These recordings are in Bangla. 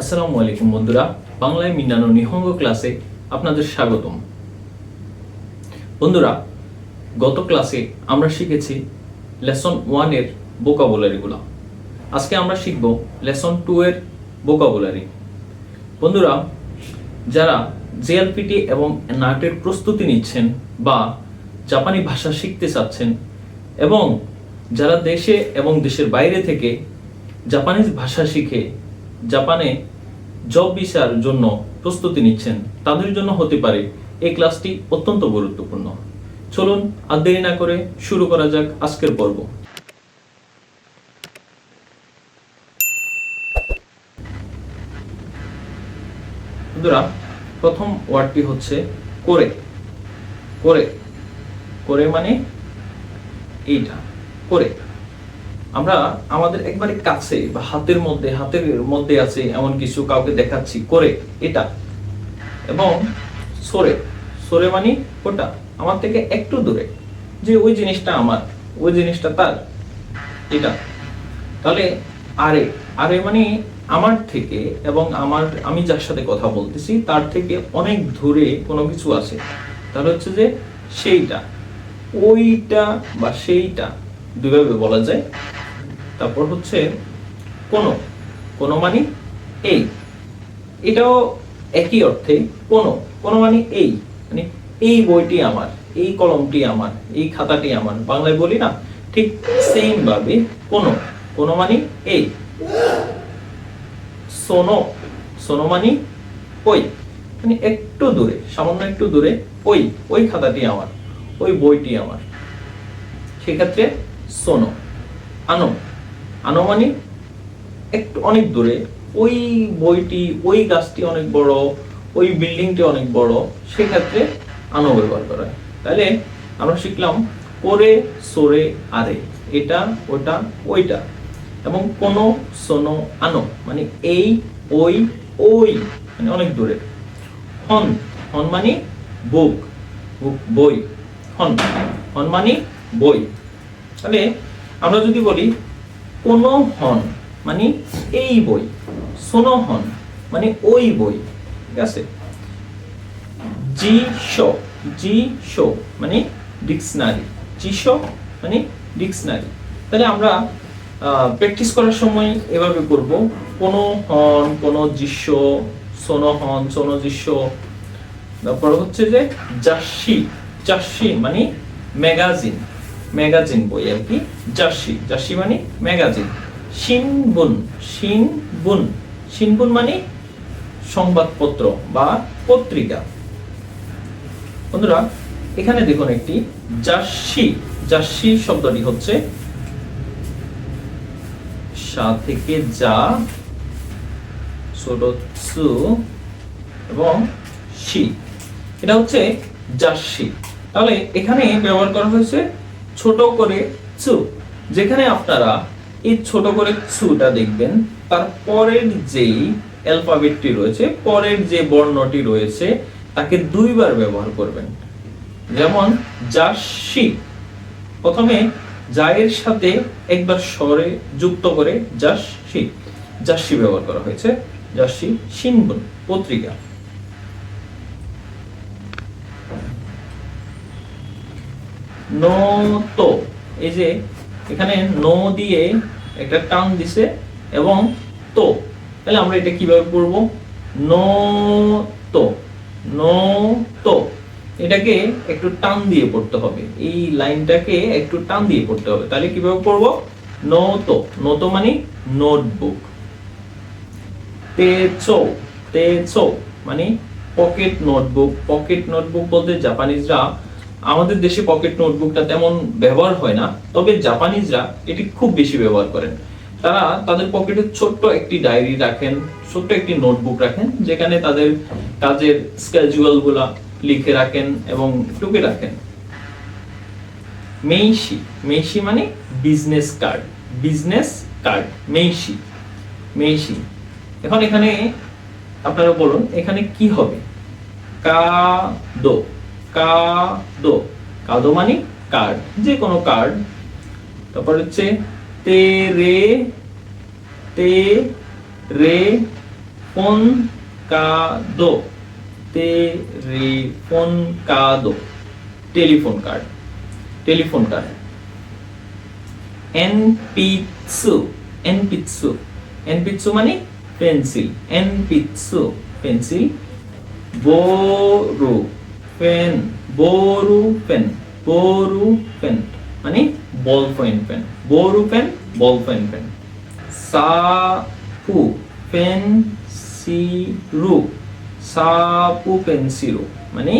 আসসালামু আলাইকুম বন্ধুরা, বাংলায় মিনানো নিহঙ্গ ক্লাসে আপনাদের স্বাগতম। বন্ধুরা, গত ক্লাসে আমরা শিখেছি লেসন ওয়ানের বোকাবুলারিগুলো আজকে আমরা শিখব লেসন টু এর বোকাবুলারি বন্ধুরা, যারা জেএলপিটি এবং নাটের প্রস্তুতি নিচ্ছেন বা জাপানি ভাষা শিখতে চাচ্ছেন এবং যারা দেশে এবং দেশের বাইরে থেকে জাপানিজ ভাষা শিখে জাপানে জব ভিসার জন্য প্রস্তুতি নিচ্ছেন। তাদের জন্য হতে পারে এই ক্লাসটি অত্যন্ত গুরুত্বপূর্ণ। চলুন আর দেরি না করে শুরু করা যাক আজকের পর্ব। প্রথম ওয়ার্ডটি হচ্ছে করে। করে। করে মানে এইটা। করে। আমরা আমাদের একবারে কাছে বা হাতের মধ্যে হাতের মধ্যে আছে এমন কিছু কাউকে দেখাচ্ছি, করে, এটা। এবং সরে। সরে মানে ওটা আমার থেকে একটু দূরে। যে ওই জিনিসটা আমার, ওই জিনিসটা তার, এটা। তাহলে আরে আরে মানে আমার থেকে এবং আমার, আমি যার সাথে কথা বলতেছি, তার থেকে অনেক দূরে কোনো কিছু আছে। তাহলে হচ্ছে যে সেইটা। ওইটা বা সেইটা, দুইভাবে বলা যায়। তারপর হচ্ছে কোনো। কোনো মানে এই। এটাও একই অর্থে কোনো। কোনো মানে এই। মানে এই বইটি আমার, এই কলমটি আমার, এই খাতাটি আমার। বাংলায় বলি না, ঠিক সেম ভাবে কোনো। কোনো মানে এই। সোনো। সোনো মানে ওই। মানে একটু দূরে, সামান্য একটু দূরে ওই ওই খাতাটি আমার, ওই বইটি আমার। সেক্ষেত্রে সোনো। আনো আনো মানে একটু অনেক দূরে। ওই বইটি, ওই গাছটি অনেক বড়, ওই বিল্ডিংটি অনেক বড়, সেক্ষেত্রে আনো ব্যবহার করা হয়। তাহলে আমরা শিখলাম করে, সরে, আরে। এটা, ওটা, ওইটা। এবং কোনো, সোনো, আনো। মানে এই, ওই ওই। মানে অনেক দূরে। হন। হন মানে বুক। বুক বই। হন। হন মানে বই। তাহলে আমরা যদি বলি কোনো হন মানে এই বই সোনো হন মানে ওই বই, ঠিক আছে? জি শো জি শো মানে ডিকশনারি জি শো মানে ডিকশনারি। তাহলে আমরা প্র্যাকটিস করার সময় এভাবে করব কোনো হন কোনো দৃশ্য সোনো হন সোনো দৃশ্য তারপর হচ্ছে যে জার্সি জার্সি মানে ম্যাগাজিন। ম্যাগাজিন বই আর কি, জার্সি। জার্সি মানে ম্যাগাজিন। শিনবুন শিনবুন। শিনবুন মানে সংবাদপত্র বা পত্রিকা। বন্ধুরা, এখানে দেখুন একটি জার্সি। জার্সি শব্দটি হচ্ছে সা থেকে যা, ছোট সু এবং শি। এটা হচ্ছে জার্সি। তাহলে এখানে ব্যবহার করা হয়েছে ছোট করে চু যেখানে আপনারা এই ছোট করে চুটা দেখবেন, তার পরের যেই অ্যালফাবেটটি রয়েছে, পরের যে বর্ণটি রয়েছে, তাকে দুইবার ব্যবহার করবেন। যেমন, জার্সি। প্রথমে জায়ের সাথে একবার স্বরে যুক্ত করে জার্সি। জার্সি ব্যবহার করা হয়েছে। জার্সি সিনবন পত্রিকা। নো তো এই যে, এখানে নো দিয়ে একটা টান দিছে এবং তো। তাহলে আমরা এটা কীভাবে পড়ব? নো তো নো তো এটাকে একটু টান দিয়ে পড়তে হবে। এই লাইনটাকে একটু টান দিয়ে পড়তে হবে। তাহলে কীভাবে পড়ব? নো তো নো তো মানে নোটবুক। তেচো তেচো মানে পকেট নোটবুক। পকেট নোটবুক বলতে জাপানিজরা আমাদের দেশে পকেট নোটবুকটা তেমন ব্যবহার হয় না, তবে জাপানিজরা এটি খুব বেশি ব্যবহার করেন। তারা তাদের পকেটে ছোট্ট একটি ডায়েরি রাখেন, ছোট্ট একটি নোটবুক রাখেন, যেখানে তাদের কাজের স্কেজুয়ালগুলা লিখে রাখেন এবং টুকে রাখেন। মেইশি মেইশি মানে বিজনেস কার্ড বিজনেস কার্ড মেইশি মেইশি এখন এখানে আপনারা বলুন, এখানে কি হবে? কাদো। কাদো কাদো মানে কার্ড যে কোনো কার্ড। তারপর হচ্ছে তে রে তে রে ফোন কাদো টেলিফোন কাদো টেলিফোন কার্ড। টেলিফোন কার্ড এনপিৎসু এনপিৎসু। এনপিৎসু মানে পেন্সিল। এনপিৎসু, পেন্সিল। বোরু। পেন বোরু পেন বোরু পেন মানে বল পয়েন্ট পেন বোরু পেন বল পয়েন্ট পেন সাপু পেন্সিরু সাপু পেন্সিরু মানে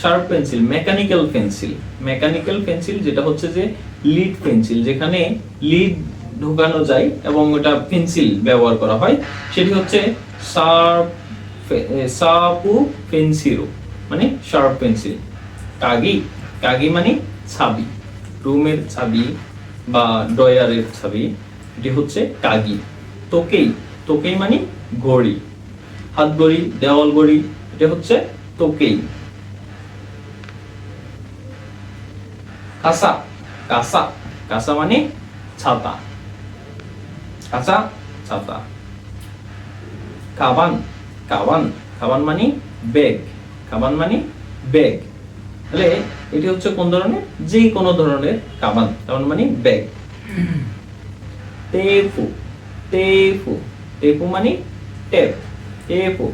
sharp pencil, mechanical pencil. Mechanical pencil যেটা হচ্ছে যে লিড পেন্সিল, যেখানে লিড ঢোকানো যায় এবং ওটা পেন্সিল ব্যবহার করা হয়, সেটি হচ্ছে শার্প সাপু পেন্সিরু মানে শার্প পেন্সিল কাগি। কাগি মানে ছাবি। রুমের ছাবি বা ডয়ারের ছাবি, এটি হচ্ছে কাগি। তোকেই তোকেই মানে ঘড়ি। হাত ঘড়ি দেওয়াল ঘড়ি এটা হচ্ছে তোকেই কাসা কাসা কাসা মানে ছাতা। কাসা ছাতা। কাবান। কাবান। কাবান মানে ব্যাগ। কাবান মানে ব্যাগ। তাহলে এটি হচ্ছে কোন ধরনের? যে কোনো ধরনের কাবান। কাবান মানে ব্যাগ। তেফু। তেফু। তেফু মানে টেপ তেফু।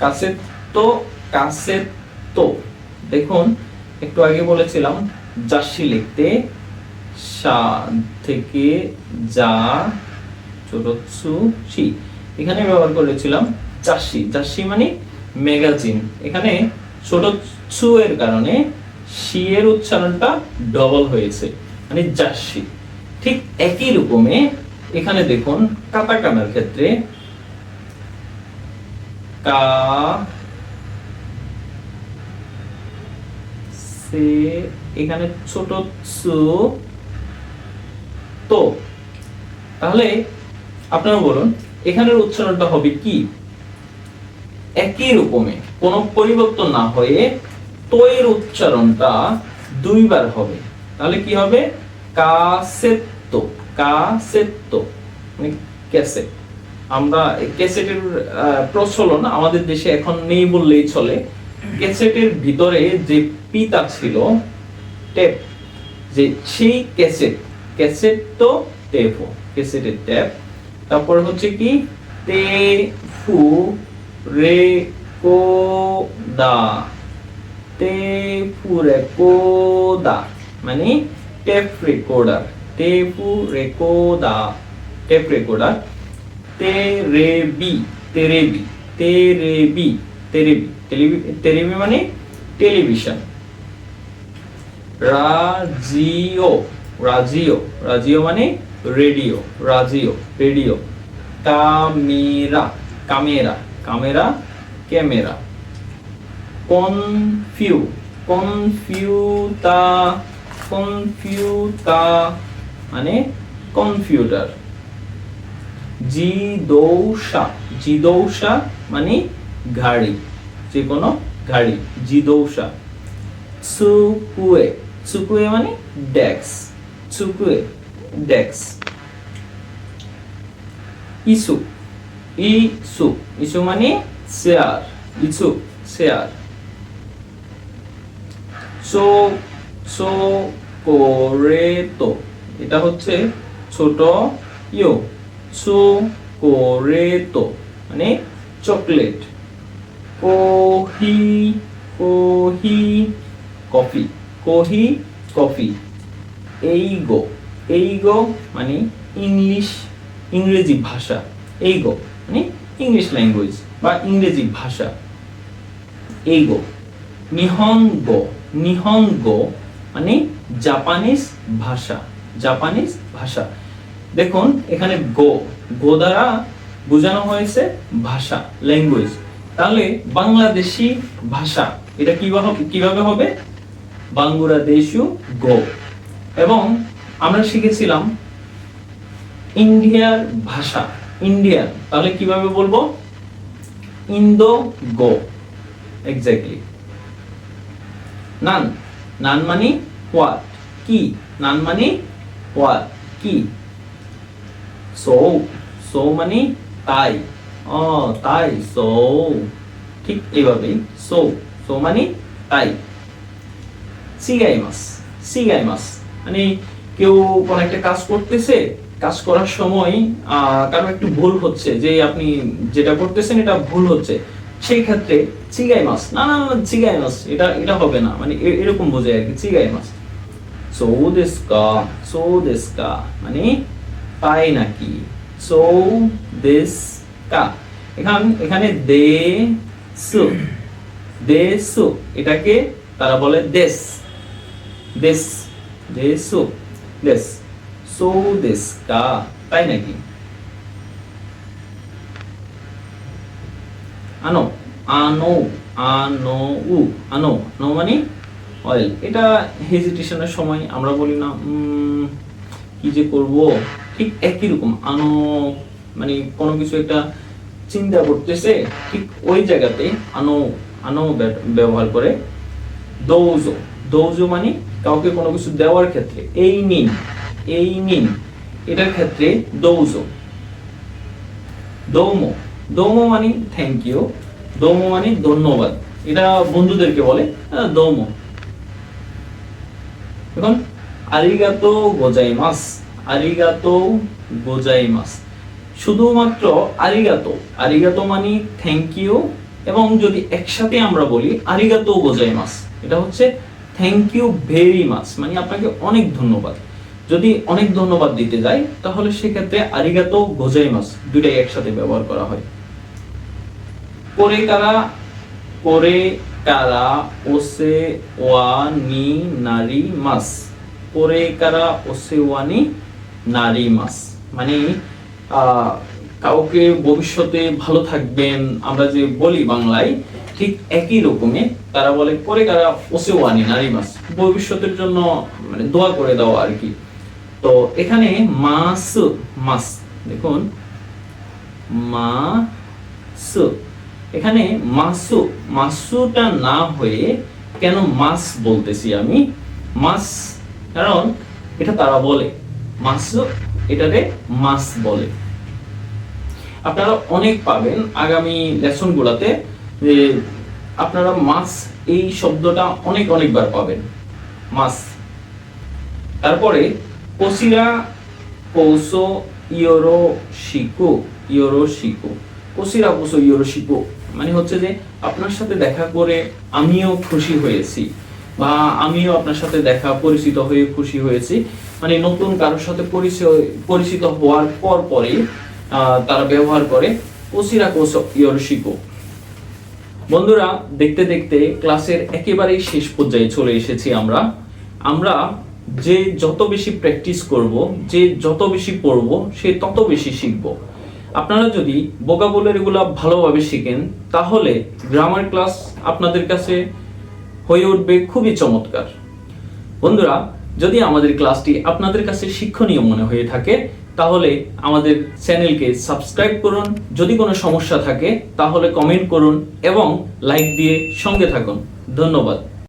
কাসেত্তো কাসেত্তো দেখুন, একটু আগে বলেছিলাম জার্সি লিখতে সা থেকে যা চোরৎসু সি। এখানে ব্যবহার করেছিলাম জার্সি। জার্সি মানে ম্যাগাজিন এখানে ছোট ছু এর কারণে সি এর উচ্চারণটা ডবল হয়েছে মানে জার্সি। ঠিক একই রকমে এখানে দেখুন কাতাকানার ক্ষেত্রে কা, সে, এখানে ছোট সু, তো। তাহলে আপনারা বলুন, এখানের উচ্চারণটা হবে কি? একই রকমে কোনো পরিবর্তন না হয়ে তো এর উচ্চারণটা দুইবার হবে। তাহলে কি হবে? কাসেত্তো কাসেত্তো মানে ক্যাসেট। আমরা ক্যাসেটের প্রচলন আমাদের দেশে এখন নেই বললেই চলে। ক্যাসেটের ভিতরে যে পিতা ছিল, টেপ, যে সেই ক্যাসেট ক্যাসেট তো টেপও, ক্যাসেটের ট্যাপ তারপর হচ্ছে কি? তে ফু রে কো দা মানে টেপ রেকর্ডার ফু রেকোদা টেপ রেকর্ডার তে রে বি তেরেবি। তেরেবি। তেরেবি। টেলিভি তেরেবি মানে টেলিভিশন। রাজিও। রাজিও। রাজিও মানে রেডিও। রাজিও। রেডিও। কামেরা কামেরা। কামেরা ক্যামেরা কনফিউ কনফিউতা কনফিউতা মানে কম্পিউটার জিদৌসা জিদৌসা মানে গাড়ি যে কোনো গাড়ি জিদৌসা সুকুয়ে সুকুয়ে মানে ডেক্স সুকুয়ে ডেক্স ইসু ইসু। ইসু মানে চেয়ার ইসু চেয়ার সো সো কোরেতো। এটা হচ্ছে ছোট ইয়ো সো কোরেতো। মানে চকলেট। কোহি কোহি কফি। কোহি কফি। এইগো। এইগো মানে ইংলিশ, ইংরেজি ভাষা। এইগো। মানে ইংলিশ ল্যাঙ্গুয়েজ বা ইংরেজি ভাষা। এইগো নিহঙ্গো নিহঙ্গো মানে জাপানিজ ভাষা জাপানিজ ভাষা। দেখুন, এখানে গো গো দ্বারা বোঝানো হয়েছে ভাষা ল্যাঙ্গুয়েজ তাহলে বাংলাদেশি ভাষা, এটা কীভাবে কীভাবে হবে? বাংলাদেশু গো। এবং আমরা শিখেছিলাম ইন্ডিয়ার ভাষা। ইন্ডিয়ান তাহলে কীভাবে বলব? ইন্দো গো এক্স্যাক্টলি নান নান মানে হোয়াট কি নান মানে হোয়াট কি সো সো মানে তাই. ও, তাই. সো ঠিক এইভাবেই. সো সো মানে তাই. সিগাইমাস সিগাইমাস মানে কেউ কোন একটা কাজ করতেছে কাজ করার সময় কারও একটু ভুল হচ্ছে, যে আপনি যেটা করতেছেন এটা ভুল হচ্ছে, সেই ক্ষেত্রে চিগাই মাছ না না না চিগাই মাছ, এটা এটা হবে না মানে এরকম বোঝায় আর কি, চিগাই মাছ। সো দেশকা সো দেশকা মানে তাই নাকি? সো দেশ কা এখান, এখানে দে সু দেশু এটাকে তারা বলে দেশ দেশ, দেশু দেশ। সো দেশ কা তাই নাকি আনো আনো আনো উ আনো আনো মানে অয়েল এটা হেজিটেশনের সময় আমরা বলি না কি যে করব ঠিক একই রকম আনো মানে কোনো কিছু একটা চিন্তা করতেছে ঠিক ওই জায়গাতে আনো আনো ব্য- ব্যবহার করে দৌজো দৌজো মানে কাউকে কোনো কিছু দেওয়ার ক্ষেত্রে এই নিন এই নিন এটার ক্ষেত্রে দৌজো। দৌমো দৌমো মানে থ্যাংক ইউ দৌমো মানে ধন্যবাদ। এটা বন্ধুদেরকে বলে এখন আরিগাতো গোজাইমাস আরিগাতো শুধুমাত্র আরিগাতো আরিগাতো মানে থ্যাংক ইউ এবং যদি একসাথে আমরা বলি আরিগাতো গোজাইমাস এটা হচ্ছে থ্যাংক ইউ ভেরি মাচ মানে আপনাকে অনেক ধন্যবাদ। যদি অনেক ধন্যবাদ দিতে যাই তাহলে সেক্ষেত্রে আরিগাতো গোজাইমাস দুটাই একসাথে ব্যবহার করা হয়। করে কারা? করে কারা? ওসে ওয়া নি নারী মাস করে কারা? ওসে ওয়ানি নারী মাস মানে কাউকে ভবিষ্যতে ভালো থাকবেন, আমরা যে বলি বাংলায়, ঠিক একই রকমে তারা বলে করে কারা? ওসে ওয়ানি নারী মাস ভবিষ্যতের জন্য মানে দোয়া করে দেওয়া আর কি। তো এখানে মাস মাস, দেখুন, মাস, এখানে মাসু, মাসুটা না হয়ে কেন মাস বলতেছি আমি? মাস, কারণ এটা তারা বলে। মাসু এটাতে মাস বলে। আপনারা অনেক পাবেন আগামী লেসন গুলাতে যে আপনারা মাস এই শব্দটা অনেক, অনেকবার পাবেন। মাস। তারপরে ইয়োরো শিকো ইয়োরো শিকো কোসিরা কোসো ইয়োরো শিকো মানে হচ্ছে যে আপনার সাথে দেখা করে আমিও খুশি হয়েছি বা আমিও আপনার সাথে দেখা পরিচিত হয়ে খুশি হয়েছি। মানে নতুন কারোর সাথে পরিচয় পরিচিত হওয়ার পর আহ, তারা ব্যবহার করে কোসিরা কোসো ইয়োরো শিকো বন্ধুরা দেখতে দেখতে ক্লাসের একেবারেই শেষ পর্যায়ে চলে এসেছি আমরা। আমরা যে যত বেশি প্র্যাকটিস করব, যে যত বেশি পড়ব, সে তত বেশি শিখব। আপনারা যদি বোকা বোকাবুলারিগুলো ভালোভাবে শিখেন, তাহলে গ্রামার ক্লাস আপনাদের কাছে হয়ে উঠবে খুবই চমৎকার। বন্ধুরা, যদি আমাদের ক্লাসটি আপনাদের কাছে শিক্ষণীয় মনে হয়ে থাকে, তাহলে আমাদের চ্যানেলকে সাবস্ক্রাইব করুন। যদি কোনো সমস্যা থাকে, তাহলে কমেন্ট করুন এবং লাইক দিয়ে সঙ্গে থাকুন। ধন্যবাদ।